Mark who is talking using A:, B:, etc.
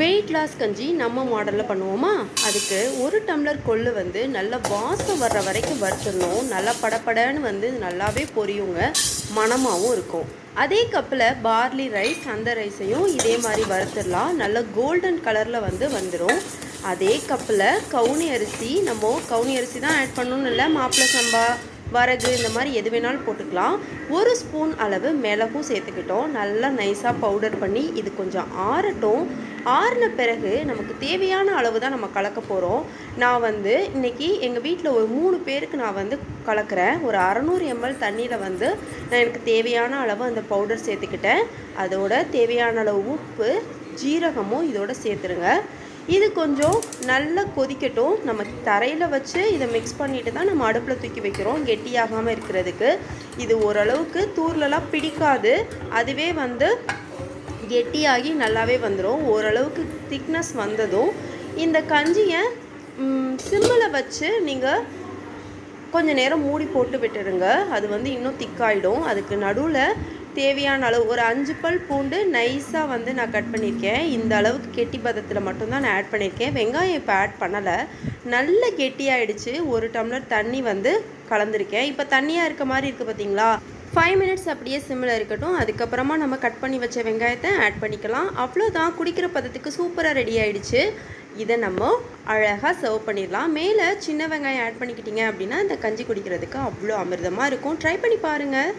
A: Class கஞ்சி நம்ம மாடலில் பண்ணுவோமா? அதுக்கு ஒரு டம்ளர் கொள்ளு வந்து நல்லா வாசம் வர்ற வரைக்கும் வறுத்துடணும். நல்லா படபடன்னு வந்து நல்லாவே பொரியுங்க. மணமாகவும் இருக்கும். அதே கப்பில் பார்லி ரைஸ் அந்த ரைஸையும் இதே மாதிரி வறுத்துடலாம். நல்ல கோல்டன் கலரில் வந்து வந்துடும். அதே கப்பில் கவுனி அரிசி நம்ம கவுனி அரிசி தான் ஆட் பண்ணணும்னு இல்லை மாப்பிள்ளை சம்பா வரகு இந்த மாதிரி எது வேணாலும் போட்டுக்கலாம். ஒரு ஸ்பூன் அளவு மிளகும் சேர்த்துக்கிட்டோம். நல்லா நைஸாக பவுடர் பண்ணி இது கொஞ்சம் ஆறட்டும். ஆறின பிறகு நமக்கு தேவையான அளவு தான் நம்ம கலக்க போகிறோம் நான் வந்து இன்றைக்கி எங்கள் வீட்டில் ஒரு மூணு பேருக்கு நான் வந்து கலக்கிறேன். ஒரு அறநூறு எம்எல் தண்ணியில் வந்து நான் எனக்கு தேவையான அளவு அந்த பவுடர் சேர்த்துக்கிட்டேன். அதோட தேவையான அளவு உப்பு ஜீரகமும் இதோட சேர்த்துருங்க. இது கொஞ்சம் நல்லா கொதிக்கட்டும். நம்ம தரையில் வச்சு இதை மிக்ஸ் பண்ணிட்டு தான் நம்ம அடுப்பில் தூக்கி வைக்கிறோம். கெட்டியாகாமல் இருக்கிறதுக்கு. இது ஓரளவுக்கு தூர்லலாம் பிடிக்காது. அதுவே வந்து கெட்டியாகி நல்லாவே வந்துடும் ஓரளவுக்கு திக்னஸ் வந்ததும் இந்த கஞ்சியை சிம்மில் வச்சு நீங்கள் கொஞ்சம் நேரம் மூடி போட்டு விட்டுடுங்க அது வந்து இன்னும் திக்காயிடும் அதுக்கு நடுவில் தேவையான அளவு ஒரு அஞ்சு பல் பூண்டு நைஸாக வந்து நான் கட் பண்ணியிருக்கேன் இந்த அளவுக்கு கெட்டி பதத்தில் மட்டும்தான் நான் ஆட் பண்ணியிருக்கேன் வெங்காயம் இப்போ ஆட் பண்ணலை. நல்ல கெட்டியாயிடுச்சு. ஒரு டம்ளர் தண்ணி வந்து கலந்துருக்கேன். இப்போ தண்ணியாக இருக்க மாதிரி இருக்குது பார்த்தீங்களா ஃபைவ் மினிட்ஸ் அப்படியே சிம்மில் இருக்கட்டும். அதுக்கப்புறமா நம்ம கட் பண்ணி வச்ச வெங்காயத்தை ஆட் பண்ணிக்கலாம். அவ்வளோதான் குடிக்கிற பதத்துக்கு சூப்பராக ரெடி ஆகிடுச்சு இதை நம்ம அழகாக சர்வ் பண்ணிடலாம். மேலே சின்ன வெங்காயம் ஆட் பண்ணிக்கிட்டீங்க அப்படின்னா இந்த கஞ்சி குடிக்கிறதுக்கு அவ்வளோ அமிர்தமாக இருக்கும். ட்ரை பண்ணி பாருங்கள்